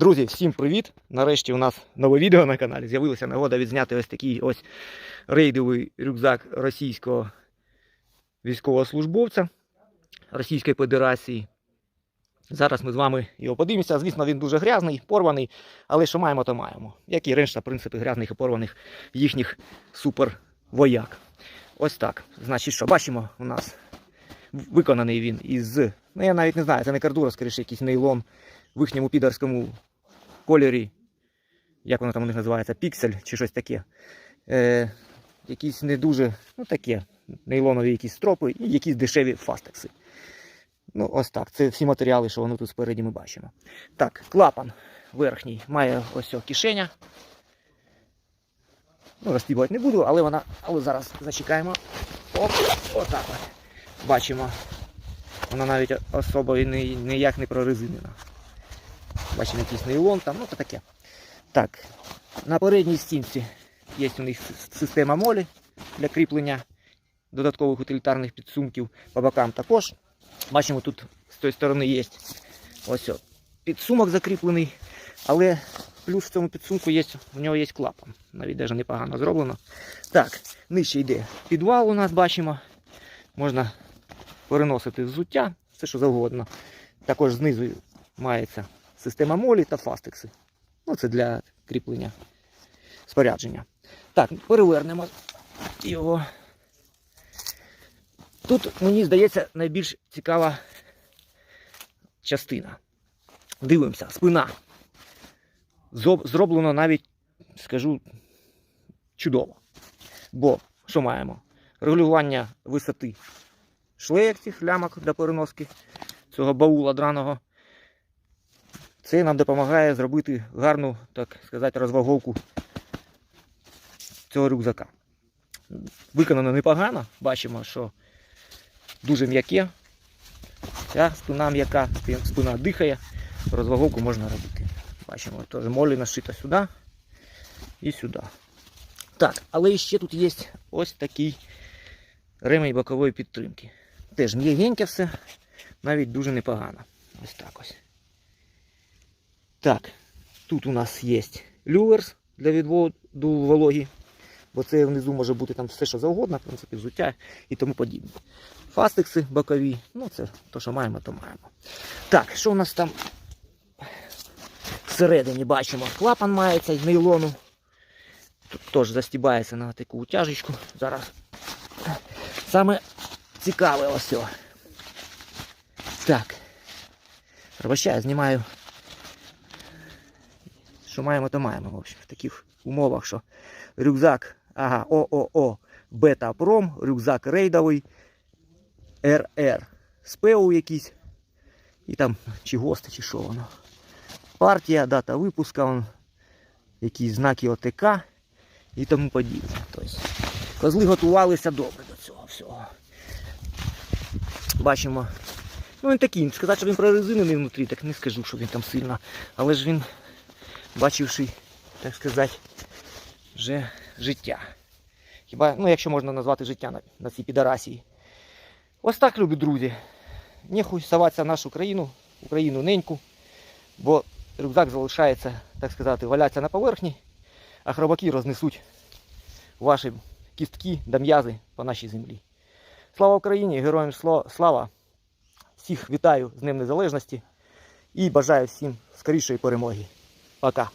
Друзі, всім привіт! Нарешті у нас нове відео на каналі. З'явилася нагода відзняти ось такий ось рейдовий рюкзак російського військовослужбовця Російської Федерації. Зараз ми з вами його подивимося. Звісно, він дуже грязний, порваний, але що маємо, то маємо. Як і решта, в грязних і порваних їхніх супервояк. Ось так. Значить, що бачимо, у нас виконаний він із. Ну, я навіть не знаю, це не кардура, скоріше, якийсь нейлон в їхньому підерському кольорі, як воно там у них називається, піксель чи щось таке. Е, якісь не дуже, ну таке, нейлонові якісь стропи і якісь дешеві фастекси. Ну, ось так. Це всі матеріали, що воно тут спереді ми бачимо. Так, клапан верхній має ось о, кишеня. Ну, розстібувати не буду, але вона. Але зараз зачекаємо. Оп, отак от. Бачимо. Вона навіть особо і ніяк не прорезинена. Бачимо якийсь нейлон там, ну то таке. Так, на передній стінці є у них система молі для кріплення додаткових утилітарних підсумків по бокам також. Бачимо, тут з тої сторони є ось підсумок закріплений, але плюс в цьому підсумку є, в нього є клапан. Навіть навіть непогано зроблено. Так, нижче йде підвал у нас бачимо. Можна переносити взуття, все що завгодно. Також знизу мається система молі та фастекси. Ну, це для кріплення спорядження. Так, перевернемо його. Тут, мені здається, найбільш цікава частина. Дивимося, спина. Зроблено навіть, скажу, чудово. Бо що маємо? Регулювання висоти шлеєк цих лямок для переноски цього баула драного. Це нам допомагає зробити гарну, так сказати, розваговку цього рюкзака. Виконано непогано, бачимо, що дуже м'яке. Ця спина м'яка, спина дихає, розваговку можна робити. Бачимо, теж молі нашита сюди і сюди. Так, але ще тут є ось такий ремень бокової підтримки. Теж м'ягеньке все, навіть дуже непогано. Ось так ось. Так, тут у нас є люверс для відводу вологі, бо це внизу може бути там все, що завгодно, в принципі, взуття і тому подібне. Фастекси бокові, ну це то, що маємо, то маємо. Так, що у нас там всередині бачимо? Клапан мається з нейлону. Тут теж застібається на таку утяжечку. Зараз саме цікаве ось. Так. Пробачаю, знімаю. Що маємо, то маємо. В общем, в таких умовах, що рюкзак, ага, ООО Бета Пром, рюкзак рейдовий РР. СПУ якийсь. І там чи гости, чи що воно. Партія, дата випуска, он, якісь знаки ОТК і тому подібне. Тобто, козли готувалися добре до цього всього. Бачимо. Ну він такий, сказати, що він прорезинений внутрі, так не скажу, що він там сильно. Але ж він, бачивши, так сказати, вже життя. Хіба, ну якщо можна назвати життя на, на цій підарасії. Ось так, любі друзі. Нехуй соватися в нашу країну, Україну неньку, бо рюкзак залишається, так сказати, валятися на поверхні, а хробаки рознесуть ваші кістки да м'язи по нашій землі. Слава Україні! Героям слава! Всіх вітаю з Днем Незалежності і бажаю всім скорішої перемоги. Пока!